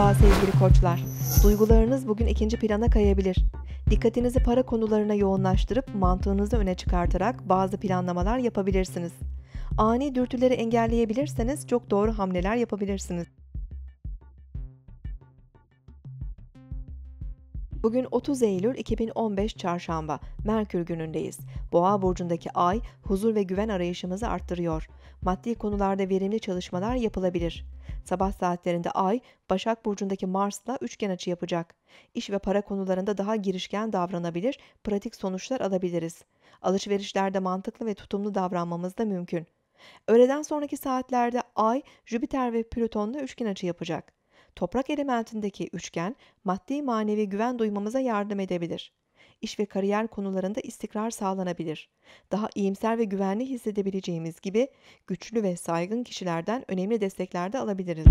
Merhaba sevgili koçlar. Duygularınız bugün ikinci plana kayabilir. Dikkatinizi para konularına yoğunlaştırıp mantığınızı öne çıkartarak bazı planlamalar yapabilirsiniz. Ani dürtüleri engelleyebilirseniz çok doğru hamleler yapabilirsiniz. Bugün 30 Eylül 2015 Çarşamba, Merkür günündeyiz. Boğa burcundaki ay huzur ve güven arayışımızı arttırıyor. Maddi konularda verimli çalışmalar yapılabilir. Sabah saatlerinde ay Başak burcundaki Mars'la üçgen açı yapacak. İş ve para konularında daha girişken davranabilir, pratik sonuçlar alabiliriz. Alışverişlerde mantıklı ve tutumlu davranmamız da mümkün. Öğleden sonraki saatlerde ay Jüpiter ve Plüton'la üçgen açı yapacak. Toprak elementindeki üçgen maddi manevi güven duymamıza yardım edebilir. İş ve kariyer konularında istikrar sağlanabilir. Daha iyimser ve güvenli hissedebileceğimiz gibi güçlü ve saygın kişilerden önemli destekler de alabiliriz.